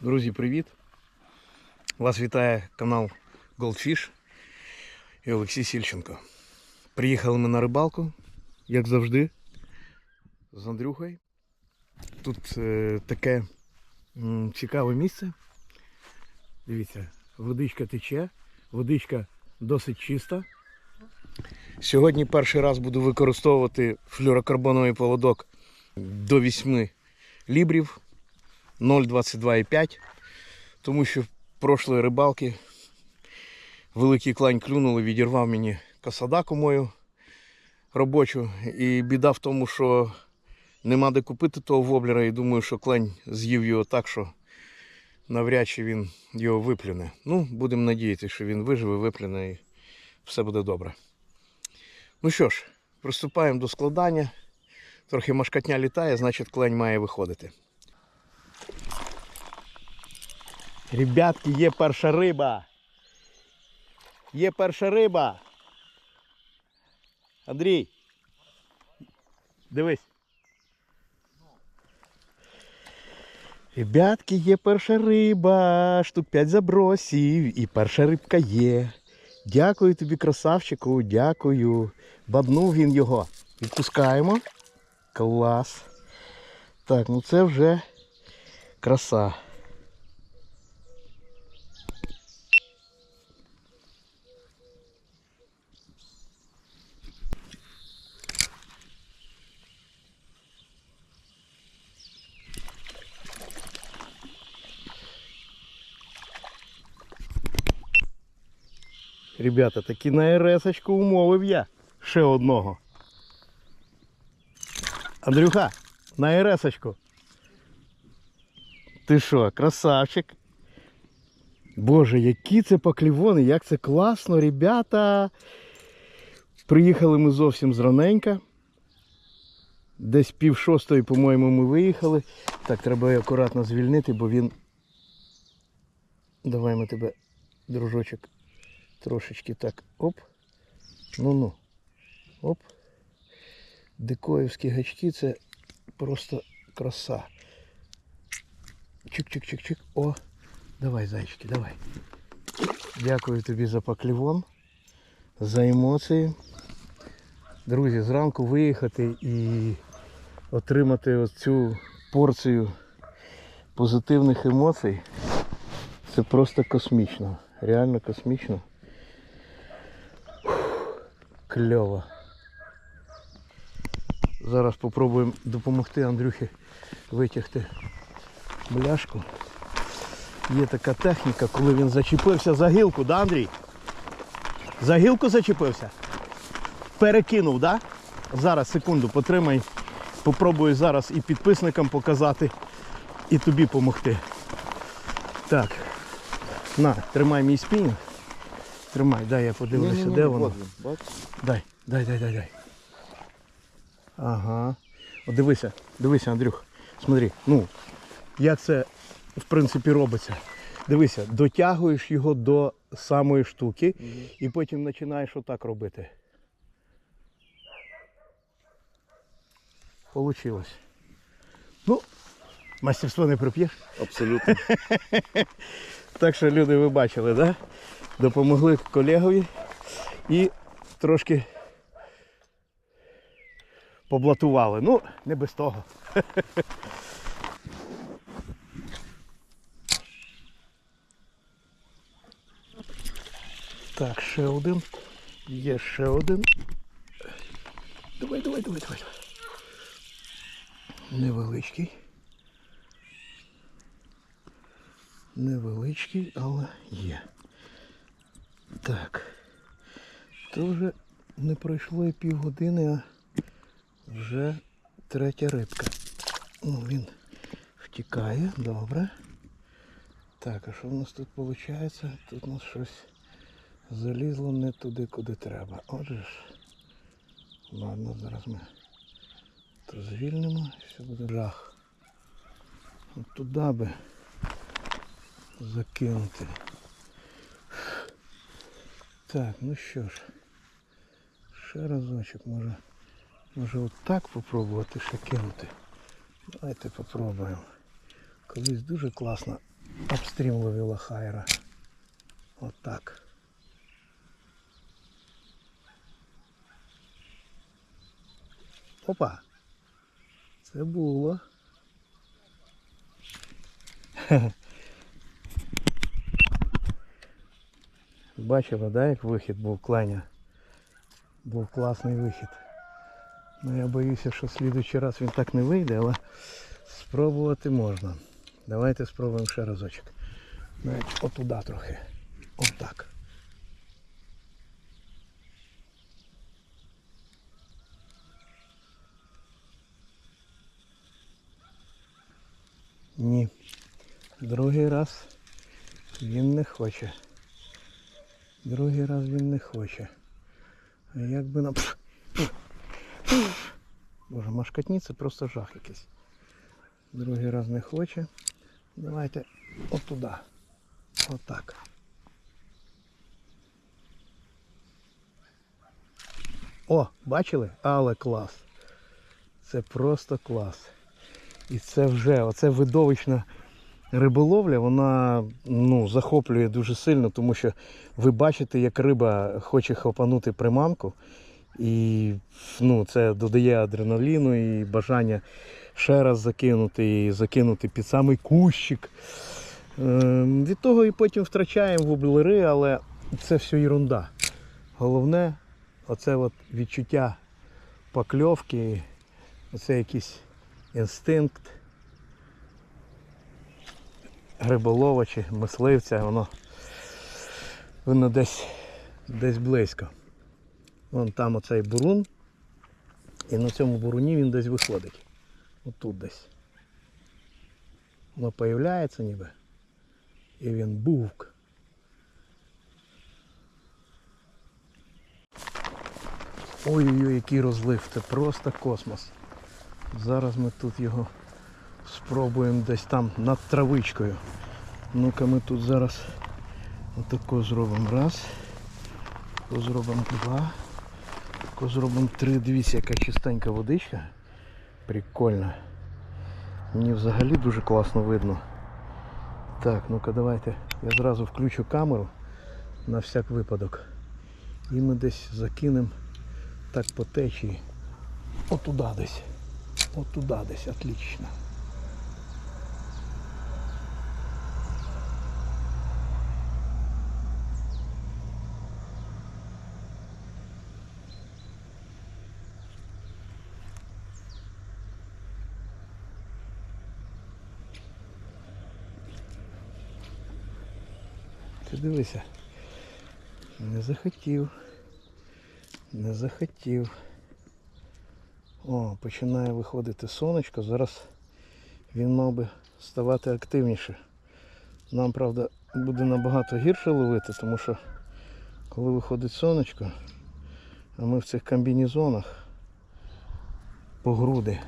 Друзі, привіт! Вас вітає канал Goldfish і Олексій Сільченко. Приїхали ми на рибалку, як завжди, з Андрюхою. Тут е, таке м, цікаве місце. Дивіться, водичка тече, водичка досить чиста. Сьогодні перший раз буду використовувати флюрокарбоновий поводок до 8 лібрів 0,22,5, тому що прошлої рибалки великий клань клюнули, відірвав мені касадаку мою робочу. І біда в тому, що нема де купити того воблера, і думаю, що клань з'їв його так, що навряд чи він його виплюне. Ну, будемо надіятися, що він виживе, виплюне і все буде добре. Ну що ж, приступаємо до складання. Трохи машкатня літає, значить клень має виходити. Ребятки, є перша риба. Є перша риба. Андрій. Дивись. Ребятки, є перша риба. Штук 5 забросів. І перша рибка є. Дякую тобі, красавчику, дякую. Баднув він його. Відпускаємо. Клас. Так, ну це вже краса. Ребята, таки на РС-очку умовив я. Ще одного. Андрюха, на РС-очку. Ти що, красавчик? Боже, які це поклівони, як це класно, ребята. Приїхали ми зовсім зраненька. Десь пів шостої, по-моєму, ми виїхали. Так, треба акуратно звільнити, бо він. Давай ми тебе, дружочок, трошечки так. Оп. Ну-ну. Оп. Дикоївські гачки це просто краса. Чик-чик-чик-чик. О, давай, зайчики, давай. Дякую тобі за поклівон, за емоції. Друзі, зранку виїхати і отримати оцю порцію позитивних емоцій. Це просто космічно. Реально космічно. Кльово. Зараз спробуємо допомогти Андрюхі витягти бляшку. Є така техніка, коли він зачепився за гілку, да, Андрій? За гілку зачепився? Перекинув, да? Зараз, секунду, потримай. Попробую зараз і підписникам показати, і тобі допомогти. Так. На, тримай мій спінінг. Тримай, дай я подивлюся, де воно. Дай, дай, дай, дай, дай. Ага. О, дивися, дивися, Андрюх. Смотри, ну, як це в принципі робиться. Дивися, дотягуєш його до самої штуки і потім починаєш отак робити. Получилось. Ну, мастерство не прип'єш. Абсолютно. Так що люди ви бачили, да? Допомогли колегові і трошки поблатували. Ну, не без того. Так, ще один. Є ще один. Давай, давай, давай, давай. Невеличкий. Невеличкий, але є. Так. То вже не пройшло і півгодини, а вже третя рибка. Ну, він втікає, добре. Так, а що в нас тут виходить? Тут у нас щось залізло не туди, куди треба. Отже ж. Ладно, зараз ми то звільнимо все буде жах. От туди би закинути. Так, ну що ж. Ще разочок, може. Може отак попробувати ще кинути. Давайте попробуємо. Колись дуже класно Обстрім ловила хайра. Отак. Опа. Це було. Бачила, да, як вихід був кланя? Був класний вихід. Ну я боюся, що в слідуючий раз він так не вийде, але спробувати можна. Давайте спробуємо ще разочок. Навіть отуда трохи. Отак. Ні. Другий раз він не хоче. Другий раз він не хоче. А як би нам. Боже, машкатні це просто жах якийсь. Другий раз не хоче. Давайте отуда. Отак. О, бачили? Але клас. Це просто клас. І це вже, оце видовищна риболовля, вона ну, захоплює дуже сильно, тому що ви бачите, як риба хоче хопанути приманку. І ну, це додає адреналіну і бажання ще раз закинути і закинути під самий кущик. Ем, від того і потім втрачаємо воблери, але це все ерунда. Головне, оце от відчуття покльовки, оце якийсь інстинкт риболова чи мисливця, воно, воно десь, десь близько. Вон там оцей бурун. І на цьому буруні він десь виходить. Отут десь. Воно появляється ніби. І він бувк. Ой-ой-ой, який розлив, це просто космос. Зараз ми тут його спробуємо десь там над травичкою. Ну-ка ми тут зараз отако зробимо раз. Тако зробимо два. Тако зробимо три. Дивіться, яка чистенька водичка. Прикольно. Мені взагалі дуже класно видно. Так, ну-ка давайте я зразу включу камеру на всяк випадок. І ми десь закинемо так по течії. Отуда десь. Отуда десь, отлично. Дивися. Не захотів. Не захотів. О, починає виходити сонечко. Зараз він мав би ставати активніше. Нам, правда, буде набагато гірше ловити, тому що коли виходить сонечко, а ми в цих комбінезонах по груди.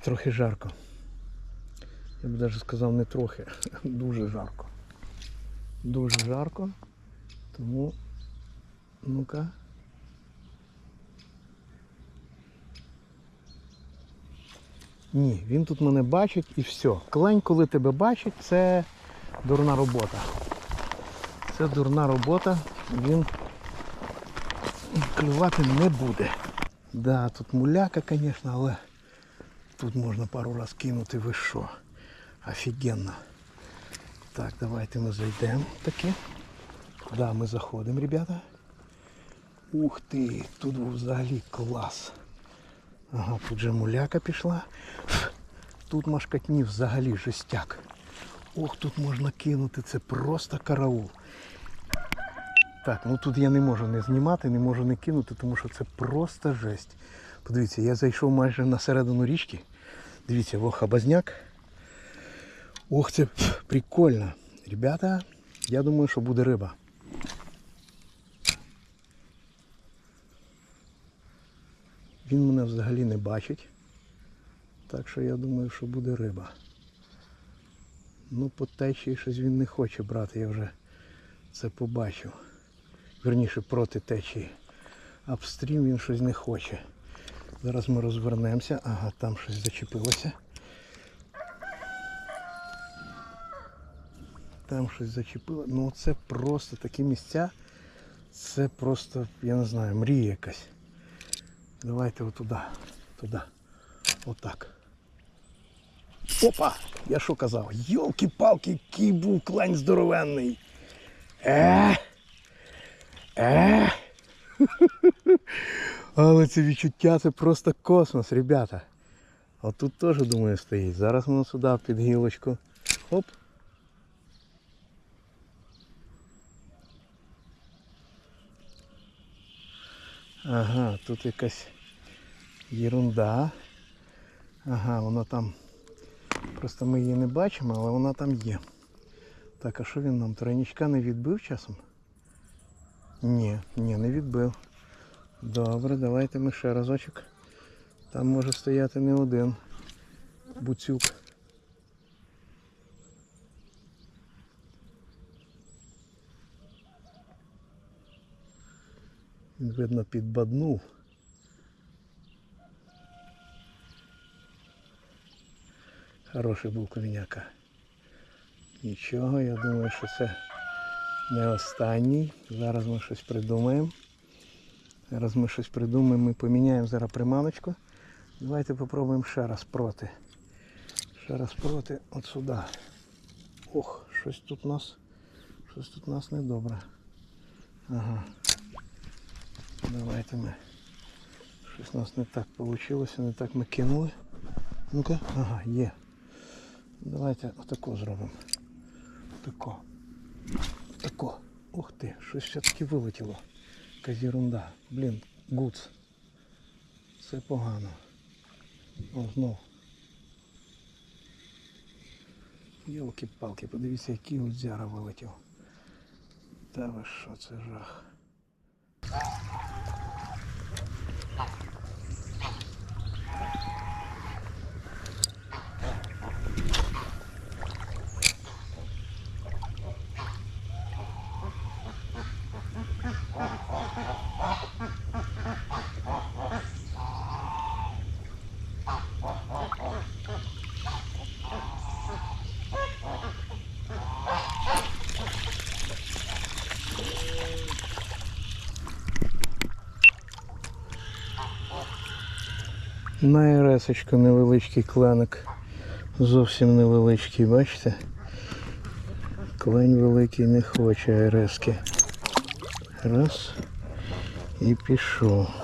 Трохи жарко. Я б навіть сказав не трохи, дуже жарко. Дуже жарко. Тому ну-ка. Ні, він тут мене бачить і все. Клень, коли тебе бачить, це дурна робота. Це дурна робота, він клювати не буде. Да, тут муляка, звісно, але тут можна пару раз кинути, ви що. Офігенно. Так, давайте ми зайдемо таки. Да, ми заходимо, ребята. Ух ти, тут був взагалі клас. Ага, тут же муляка пішла. Тут машкатні взагалі жестяк. Ох, тут можна кинути, це просто караул. Так, ну тут я не можу не знімати, не можу не кинути, тому що це просто жесть. Подивіться, я зайшов майже на середину річки. Дивіться, во хабазняк. Ох, це прикольно. Ребята, я думаю, що буде риба. Він мене взагалі не бачить. Так що я думаю, що буде риба. Ну, по течії щось він не хоче брати, я вже це побачив. Верніше проти течії. Апстрім він щось не хоче. Зараз ми розвернемося. Ага, там щось зачепилося. Там щось зачепило. Ну це просто такі місця. Це просто, я не знаю, мрія якась. Давайте отуда. Туди. Отак. Опа! Я що казав? Йолки-палки, який був клань здоровенний. Е. Е. Але це відчуття, це просто космос, ребята. От тут теж, думаю, стоїть. Зараз воно сюди під гілочку. Оп. Ага, тут якась єрунда. Ага, вона там. Просто ми її не бачимо, але вона там є. Так, а що він нам? Тройничка не відбив часом? Ні, ні, не відбив. Добре, давайте ми ще разочок. Там може стояти не один буцюк. Видно, підбаднув. Хороший був коміняка. Нічого, я думаю, що це не останній. Зараз ми щось придумаємо. Зараз ми щось придумаємо, ми поміняємо зараз приманочку. Давайте попробуємо ще раз проти. Ще раз проти от сюди. Ох, щось тут у нас. Щось тут у нас недобре. Ага. Давайте ми. Щось у нас не так вийшло, не так ми кинули. Ну-ка, ага, є. Давайте отако зробимо. Тако. Тако. Ух ти, щось все-таки вилетіло. Якась ерунда. Блін, гуц. Це погано. О, знов. Йолки-палки, подивіться, який гудзяра вилетів. Та ви що, це жах. На ересочку невеличкий кленик. Зовсім невеличкий, бачите? Клень великий не хоче ерески. Раз. І пішов.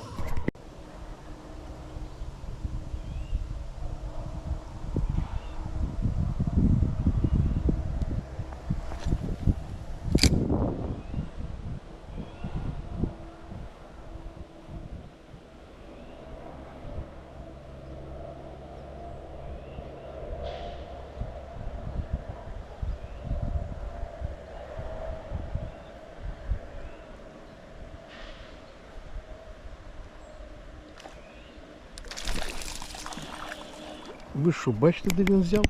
Ви що, бачите, де він взяв?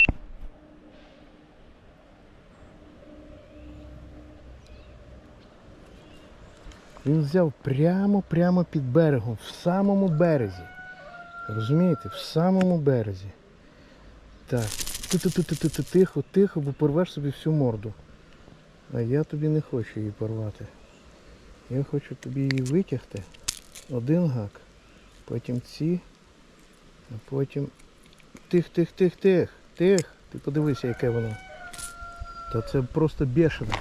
Він взяв прямо-прямо під берегом, в самому березі. Розумієте? В самому березі. Так. Тихо, тихо, бо порвеш собі всю морду. А я тобі не хочу її порвати. Я хочу тобі її витягти. Один гак. Потім ці. А потім Тих, тих, тих, тих, тих. Ти подивися, яке воно. Та це просто бешено.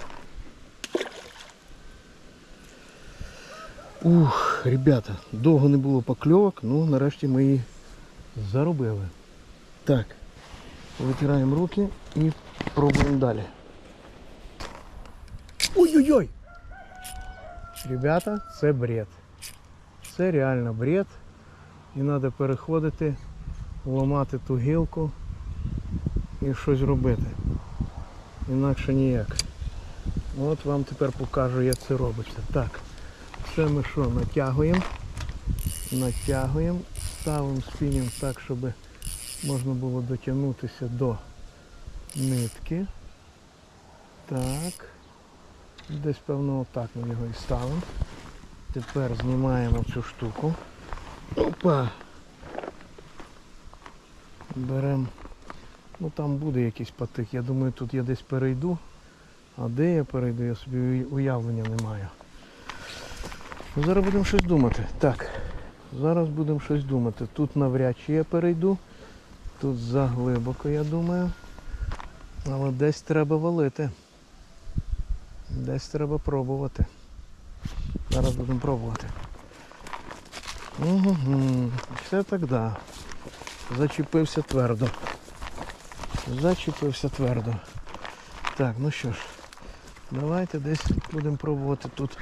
Ух, ребята, довго не було покльовок, ну нарешті ми її заробили. Так, витираємо руки і пробуємо далі. Ой-ой-ой! Ребята, це бред. Це реально бред. І треба переходити ламати ту гілку і щось робити. Інакше ніяк. От вам тепер покажу, як це робиться. Так, це ми що, натягуємо, натягуємо, ставимо спінінг так, щоб можна було дотягнутися до нитки. Так. Десь певно отак ми його і ставимо. Тепер знімаємо цю штуку. Опа! Беремо. Ну там буде якийсь патик. Я думаю, тут я десь перейду. А де я перейду, я собі уявлення не маю. Ну, зараз будемо щось думати. Так, зараз будемо щось думати. Тут навряд чи я перейду. Тут заглибоко, я думаю. Але десь треба валити. Десь треба пробувати. Зараз будемо пробувати. Угу. Все так да. Зачепився твердо. Зачепився твердо. Так, ну що ж, давайте десь будемо пробувати тут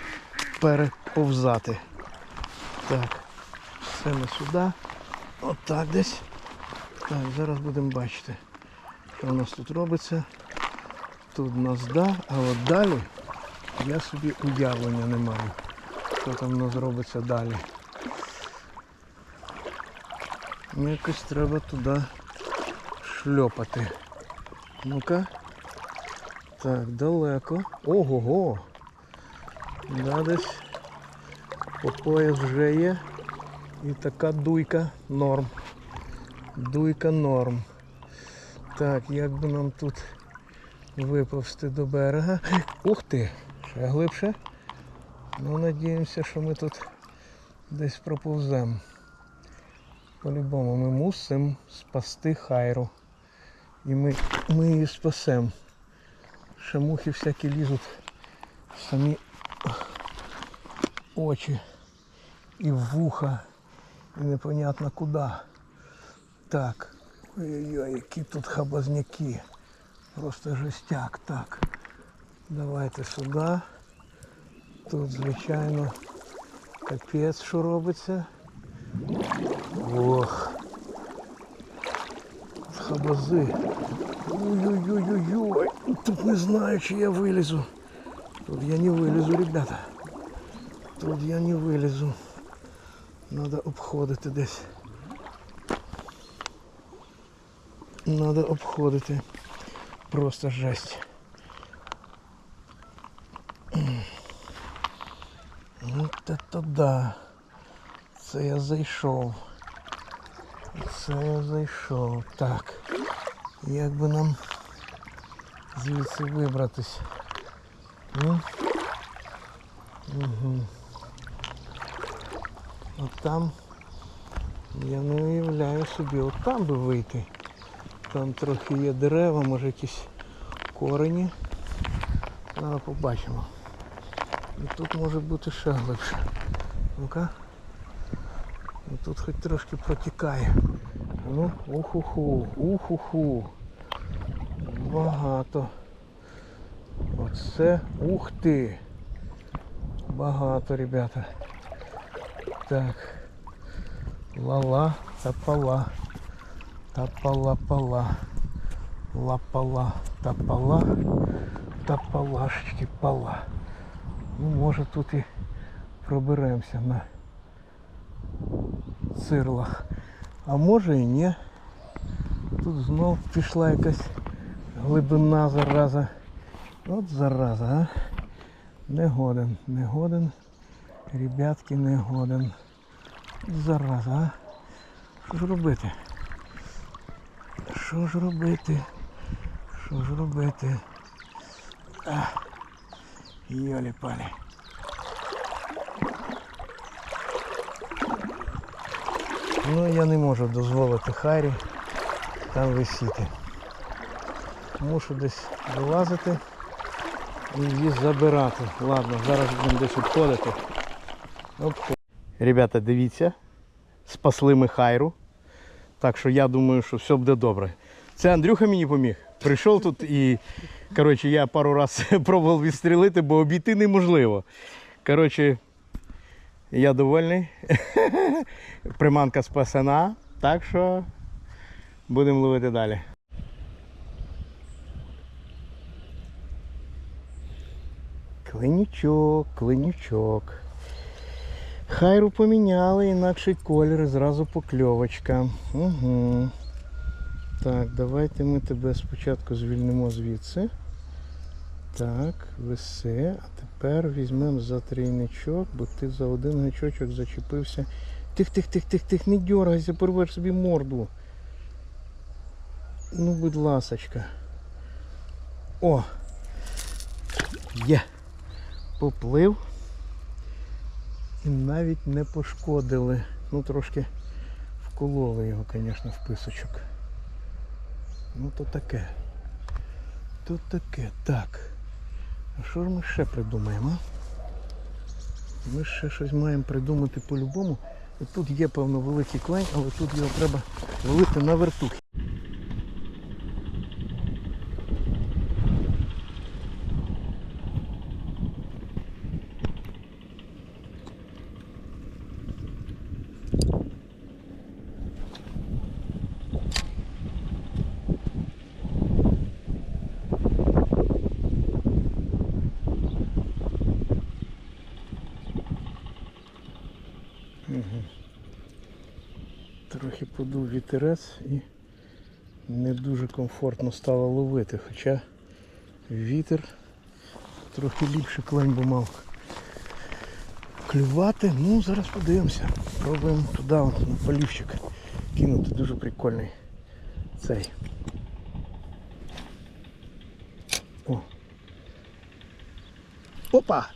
переповзати. Так, все ми сюди. Отак десь. Так, зараз будемо бачити, що у нас тут робиться. Тут у нас да, а от далі я собі уявлення не маю. Що там у нас робиться далі. Ну, якось треба туди шльопати. Ну-ка. Так, далеко. Ого-го. Да, десь по пояс вже є. І така дуйка норм. Дуйка норм. Так, як би нам тут виповзти до берега. Ух ти! Ще глибше. Ну, надіємося, що ми тут десь проповземо. По-любому ми мусимо спасти хайру. І ми, ми її спасемо. Ще мухи всякі лізуть в самі очі і в вуха. І непонятно куди. Так. Ой-ой-ой, які тут хабазняки. Просто жестяк. Так. Давайте сюди. Тут, звичайно, капець, що робиться. Ох. Хабази. Ой-ой-ой-ой-ой. Тут не знаю, чи я вилізу. Тут я не вилізу, ребята. Тут я не вилізу. Надо обходити десь. Надо обходити. Просто жесть. Вот это да. Це я зайшов. Це я зайшов. Так. Як би нам звідси вибратись? Ну? Угу. От там я не уявляю собі, от там би вийти. Там трохи є дерева, може якісь корені. Зараз побачимо. І тут може бути ще глибше. Ну-ка. Ну, тут хоч трошки протікає. Ну, уху-ху, уху-ху. Багато. Оце ух ти. Багато, ребята. Так. Ла-ла, тапала. Тапала-пала. Ла-пала, тапала. Тапалашечки пала. Ну, може тут і проберемося на цирлах. А може і ні. Тут знов пішла якась глибина зараза. От зараза, а. Не годен, не годен. Ребятки, не годен. Зараза, а. Що ж робити? Що ж робити? Що ж робити? А, йолі-палі. Ну я не можу дозволити Харі там висіти. Мушу десь вилазити і її забирати. Ладно, зараз будемо десь обходити. Обход... Ребята, дивіться, спасли ми Хайру. Так що я думаю, що все буде добре. Це Андрюха мені поміг. Прийшов тут і коротше, я пару разів пробував відстрілити, бо обійти неможливо. Коротше, я довольний. Приманка спасена. Так що будемо ловити далі. Клинючок, клинючок. Хайру поміняли, інакший колір, зразу покльовочка. Угу. Так, давайте ми тебе спочатку звільнимо звідси. Так, виси. А тепер візьмемо за трійничок, бо ти за один гачочок зачепився. Тих, тих, тих, тих, тих, не дергайся, порвеш собі морду. Ну, будь ласочка. О! Є. Поплив. І навіть не пошкодили. Ну трошки вкололи його, звісно, в писочок. Ну то таке. То таке. Так. А що ж ми ще придумаємо? Ми ще щось маємо придумати по-любому. Тут є, певно, великий клень, але тут його треба валити на вертухи. Трохи подув вітерець і не дуже комфортно стало ловити, хоча вітер трохи ліпше клень би мав клювати. Ну, зараз подивимося. Пробуємо туди на полівчик кинути. Дуже прикольний цей. О. Опа!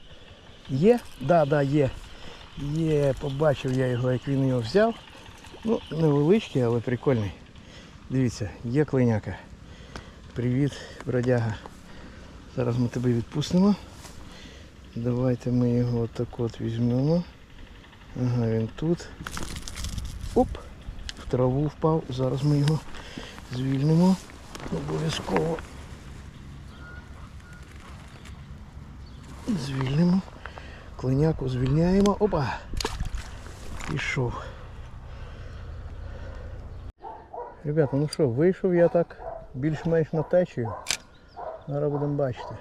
Є? Да, да, є. Є, побачив я його, як він його взяв. Ну, невеличкий, але прикольний. Дивіться, є клиняка. Привіт, бродяга. Зараз ми тебе відпустимо. Давайте ми його отак от візьмемо. Ага, він тут. Оп! В траву впав. Зараз ми його звільнимо. Обов'язково. Звільнимо. Клиняку звільняємо. Опа! Пішов. Ребята, ну що, вийшов я так більш-менш на течію. Зараз будемо бачити.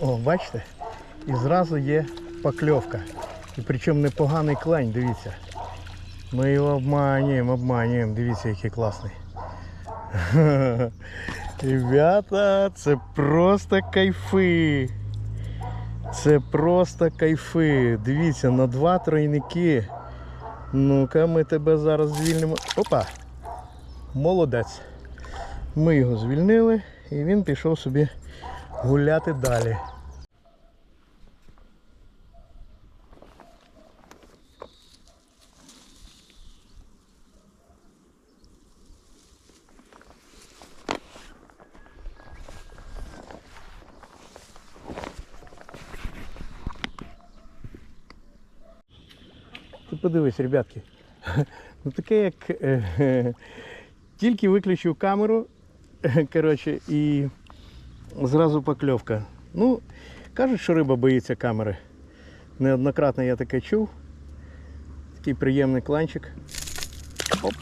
О, бачите? І зразу є покльовка. І причому непоганий клень, дивіться. Ми його обманюємо, обманюємо. Дивіться, який класний. Ребята, це просто кайфи. Це просто кайфи. Дивіться, на два тройники. Ну-ка, ми тебе зараз звільнимо. Опа! Молодець. Ми його звільнили і він пішов собі гуляти далі. Подивись, ребятки. Ну таке як е, тільки виключив камеру, коротше, і зразу покльовка. Ну, кажуть, що риба боїться камери. Неоднократно я таке чув. Такий приємний кланчик. Оп.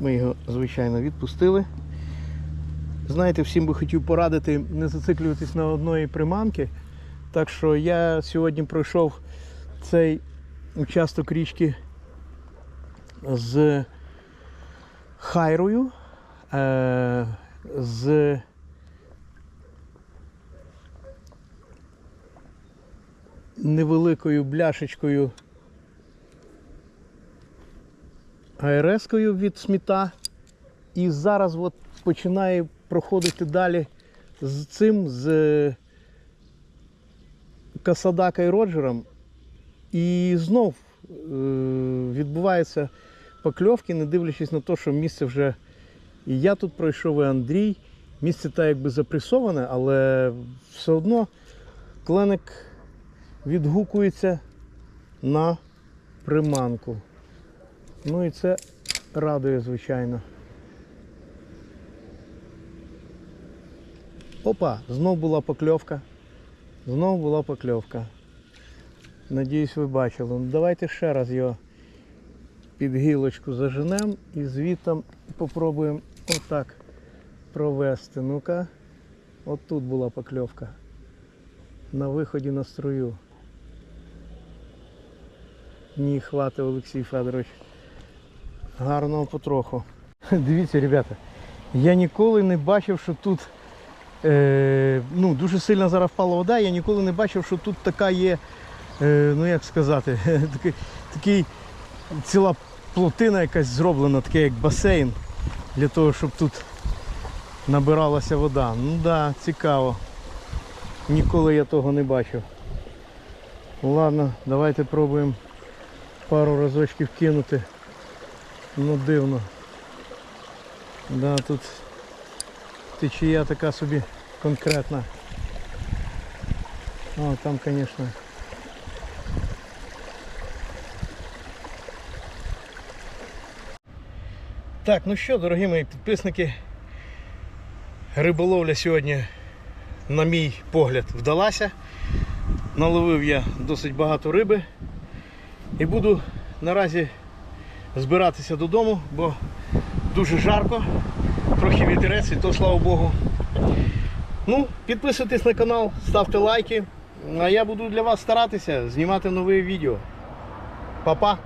Ми його, звичайно, відпустили. Знаєте, всім би хотів порадити не зациклюватись на одної приманки. Так що я сьогодні пройшов цей участок річки з хайрою, е, з невеликою бляшечкою АРС-кою від сміта. І зараз от починає проходити далі з цим, з Касадака і Роджером. І знов е, відбуваються покльовки, не дивлячись на те, що місце вже і я тут пройшов, і Андрій. Місце так якби запресоване, але все одно кленик відгукується на приманку. Ну і це радує, звичайно. Опа, знов була покльовка. Знов була покльовка. Надіюсь, ви бачили. Ну, давайте ще раз його під гілочку заженемо і звітом попробуємо отак провести. Ну-ка, от тут була покльовка. На виході на струю. Ні, хватить, Олексій Федорович. Гарного потроху. Дивіться, ребята, я ніколи не бачив, що тут Е, ну, дуже сильно зараз впала вода. Я ніколи не бачив, що тут така є, ну як сказати, такий, такий ціла плотина якась зроблена, таке як басейн, для того, щоб тут набиралася вода. Ну так, да, цікаво. Ніколи я того не бачив. Ладно, давайте пробуємо пару разочків кинути. Ну дивно. Да, тут течія така собі конкретна. О, там, звісно. Так, ну що, дорогі мої підписники, риболовля сьогодні, на мій погляд, вдалася. Наловив я досить багато риби і буду наразі збиратися додому, бо дуже жарко, трохи вітерець, і то слава Богу. Ну, підписуйтесь на канал, ставте лайки, а я буду для вас старатися знімати нові відео. Па-па!